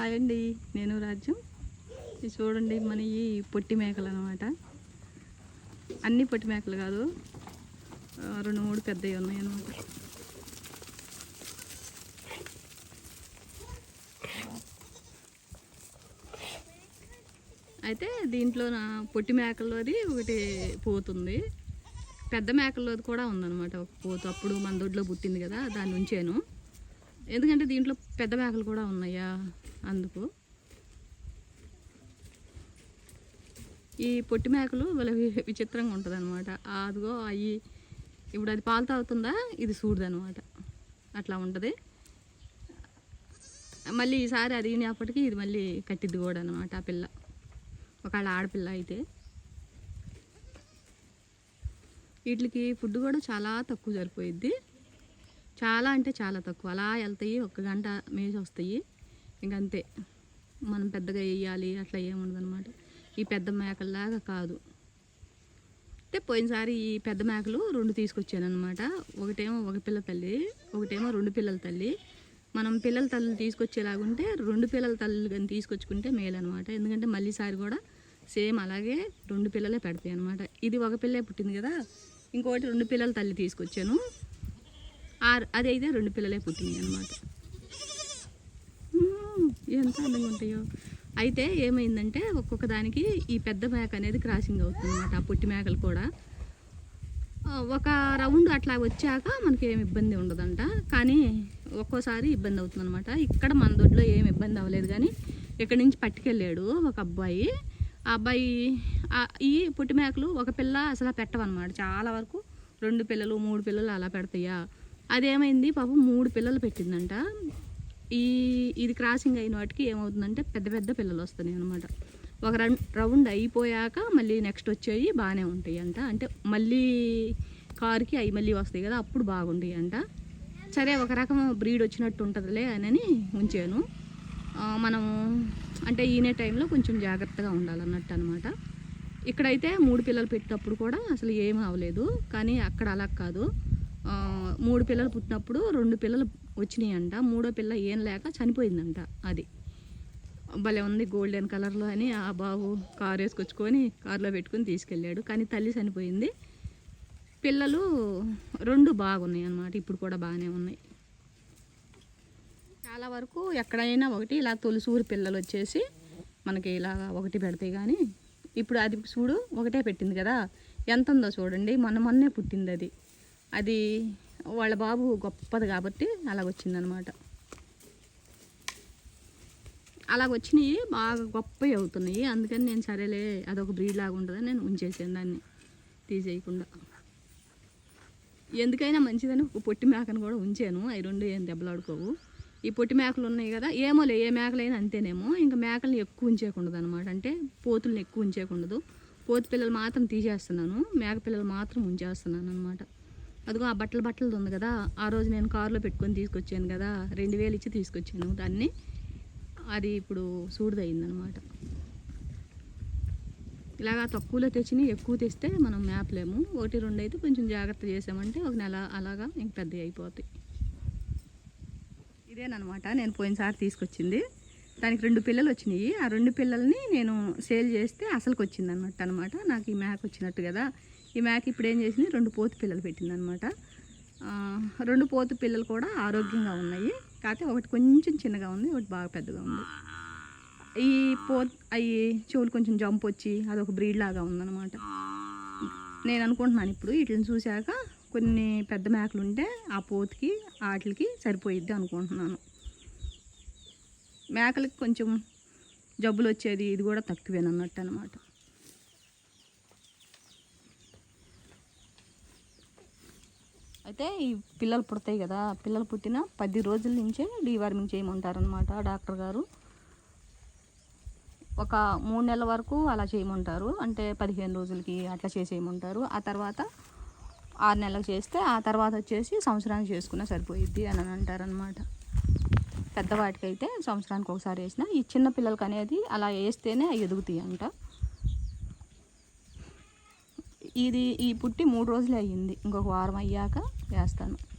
Hi అండి నేను రాజ్యం. ఇది చూడండి మన ఈ పొట్టి మేకలు అనమాట అన్ని పొట్టి మేకలు కాదు రెండు మూడు పెద్దవి ఉన్నాయి అనమాట అయితే దీంట్లో నా పొట్టి మేకల్లోది ఒకటి పోతుంది. పెద్ద మేకల్లోది కూడా ఉందన్నమాట ఒక పోతు. అప్పుడు మన దొడ్లో పుట్టింది కదా దాని ఉంచాను ఎందుకంటే దీంట్లో పెద్ద మేకలు కూడా ఉన్నాయా అందుకు. ఈ పొట్టి మేకలు వాళ్ళ విచిత్రంగా ఉంటుంది అనమాట అదిగో అవి ఇప్పుడు అది పాలు తాగుతుందా? ఇది చూడదనమాట అట్లా ఉంటుంది. మళ్ళీ ఈసారి అది ఇది మళ్ళీ కట్టిద్ది కూడా అనమాట ఆ పిల్ల. ఒకవేళ ఆడపిల్ల అయితే. వీటికి ఫుడ్ కూడా చాలా తక్కువ సరిపోయిద్ది. చాలా అంటే చాలా తక్కువ. అలా వెళ్తాయి ఒక గంట మేసి వస్తాయి. ఇంకంతే మనం పెద్దగా వేయాలి అట్లా ఏముండదనమాట ఈ పెద్ద మేకల్లాగా కాదు. అంటే పోయినసారి ఈ పెద్ద మేకలు రెండు తీసుకొచ్చాను అనమాట ఒకటేమో ఒక పిల్ల తల్లి ఒకటేమో రెండు పిల్లల తల్లి. మనం పిల్లల తల్లి తీసుకొచ్చేలాగుంటే రెండు పిల్లల తల్లి కానీ తీసుకొచ్చుకుంటే మేలు అనమాట ఎందుకంటే మళ్ళీసారి కూడా సేమ్ అలాగే రెండు పిల్లలే పెడతాయి అనమాట ఇది ఒక పిల్లే పుట్టింది కదా ఇంకోటి రెండు పిల్లల తల్లి తీసుకొచ్చాను. ఆ- అది అయితే రెండు పిల్లలే పుట్టినాయి అనమాట ఎంత అందంగా ఉంటాయో. అయితే ఏమైందంటే ఒక్కొక్క దానికి ఈ పెద్ద మేక అనేది క్రాసింగ్ అవుతుంది అనమాట ఆ పొట్టి మేకలు కూడా. ఒక రౌండ్ అట్లా వచ్చాక మనకి ఏమి ఇబ్బంది ఉండదంట. కానీ ఒక్కోసారి ఇబ్బంది అవుతుంది అనమాట ఇక్కడ మన దొడ్లో ఏమి ఇబ్బంది అవ్వలేదు కానీ ఇక్కడి నుంచి పట్టుకెళ్ళాడు ఒక అబ్బాయి. ఆ అబ్బాయి ఈ పొట్టి మేకలు ఒక పిల్ల అసలు పెట్టవన్నమాట. చాలా వరకు రెండు పిల్లలు మూడు పిల్లలు అలా పెడతాయా? అదేమైంది పాపం మూడు పిల్లలు పెట్టిందంట. ఈ ఇది క్రాసింగ్ అయిన వాటికి ఏమవుతుందంటే పెద్ద పెద్ద పిల్లలు వస్తున్నాయి అనమాట ఒక రన్ రౌండ్ అయిపోయాక మళ్ళీ నెక్స్ట్ వచ్చేవి బాగానే ఉంటాయి అంట అంటే మళ్ళీ కారుకి అవి మళ్ళీ వస్తాయి కదా అప్పుడు బాగుంటాయి అంట సరే ఒక రకం బ్రీడ్ వచ్చినట్టు ఉంటుందిలే అని ఉంచాను. మనం అంటే ఈనే టైంలో కొంచెం జాగ్రత్తగా ఉండాలన్నట్టు అనమాట ఇక్కడైతే మూడు పిల్లలు పెట్టినప్పుడు కూడా అసలు ఏమీ అవ్వలేదు. కానీ అక్కడ అలా కాదు. మూడు పిల్లలు పుట్టినప్పుడు రెండు పిల్లలు వచ్చినాయి అంట మూడో పిల్ల ఏం లేక చనిపోయిందంట. అది. భలే ఉంది గోల్డెన్ కలర్లో అని ఆ బాబు కారు వేసుకొచ్చుకొని కారులో పెట్టుకుని తీసుకెళ్ళాడు. కానీ తల్లి చనిపోయింది. పిల్లలు రెండు బాగున్నాయి అన్నమాట. ఇప్పుడు కూడా బాగానే ఉన్నాయి. చాలా వరకు ఎక్కడైనా ఒకటి ఇలా తొలిసూరు పిల్లలు వచ్చేసి మనకి ఇలా ఒకటి పెడతాయి కానీ ఇప్పుడు అది చూడు ఒకటే పెట్టింది కదా. ఎంత ఉందో చూడండి. మొన్న మొన్నే పుట్టింది అది. అది వాళ్ళ బాబు గొప్పది కాబట్టి అలాగొచ్చిందనమాట. అలాగొచ్చినాయి బాగా గొప్పవి అవుతున్నాయి. అందుకని నేను సరేలే అదొక బ్రీడ్ లాగా ఉంటుందని నేను ఉంచేసాను దాన్ని తీసేయకుండా. ఎందుకైనా మంచిదని ఒక పొట్టి మేకను కూడా ఉంచాను. అవి రెండు ఏం దెబ్బలాడుకోవు. ఈ పొట్టి మేకలు ఉన్నాయి కదా ఏమోలే ఏ మేకలైనా అంతేనేమో. ఇంకా మేకలను ఎక్కువ ఉంచేయకూడదు అనమాట అంటే పోతుల్ని ఎక్కువ ఉంచేయకూడదు. పోతు పిల్లలు మాత్రం తీసేస్తున్నాను. మేక పిల్లలు మాత్రం ఉంచేస్తున్నాను అనమాట అదిగో ఆ బట్టల బట్టలు ఉంది కదా ఆ రోజు నేను కారులో పెట్టుకొని తీసుకొచ్చాను కదా రెండు వేలు ఇచ్చి తీసుకొచ్చాను. దాన్ని అది ఇప్పుడు సూడిదయిందనమాట ఇలాగా తక్కువలో తెచ్చినవి ఎక్కువ తెస్తే మనం మేపలేము ఒకటి రెండు అయితే కొంచెం జాగ్రత్త చేసామంటే ఒక నెల అలాగా ఇంక పెద్ద అయిపోతాయి. ఇదేనమాట నేను పోయినసారి తీసుకొచ్చింది. దానికి రెండు పిల్లలు వచ్చినాయి. ఆ రెండు పిల్లల్ని నేను సేల్ చేస్తే అసలుకి వచ్చింది అన్నట్టు అనమాట నాకు ఈ మేక వచ్చినట్టు కదా. ఈ మేక ఇప్పుడు ఏం చేసింది? రెండు పోతు పిల్లలు పెట్టింది అనమాట రెండు పోతు పిల్లలు కూడా ఆరోగ్యంగా ఉన్నాయి. కాకపోతే ఒకటి కొంచెం చిన్నగా ఉంది ఒకటి బాగా పెద్దగా ఉంది. ఈ పో అవి చెవులు కొంచెం జంప్ వచ్చి అదొక బ్రీడ్ లాగా ఉందన్నమాట. నేను అనుకుంటున్నాను ఇప్పుడు వీటిని చూశాక కొన్ని పెద్ద మేకలు ఉంటే ఆ పోతుకి వాటికి సరిపోయిద్ది అనుకుంటున్నాను. మేకలకి కొంచెం జబ్బులు వచ్చేది ఇది కూడా తక్కువేనన్నట్టు అనమాట అయితే ఈ పిల్లలు పుడతాయి కదా పిల్లలు పుట్టిన పది రోజుల నుంచే డీవార్మింగ్ చేయమంటారనమాట డాక్టర్ గారు. ఒక మూడు నెలల వరకు అలా చేయమంటారు అంటే పదిహేను రోజులకి అట్లా చేసేయమంటారు. ఆ తర్వాత ఆరు నెలలకు చేస్తే ఆ తర్వాత వచ్చేసి సంవత్సరానికి చేసుకున్నా సరిపోయిద్ది అని అంటారనమాట పెద్దవాటికైతే సంవత్సరానికి ఒకసారి వేసిన ఈ చిన్న పిల్లలకి అనేది అలా వేస్తేనే ఎదుగుతాయి అంట ఇది ఈ పుట్టి మూడు రోజులే అయ్యింది ఇంకొక వారం అయ్యాక వేస్తాను.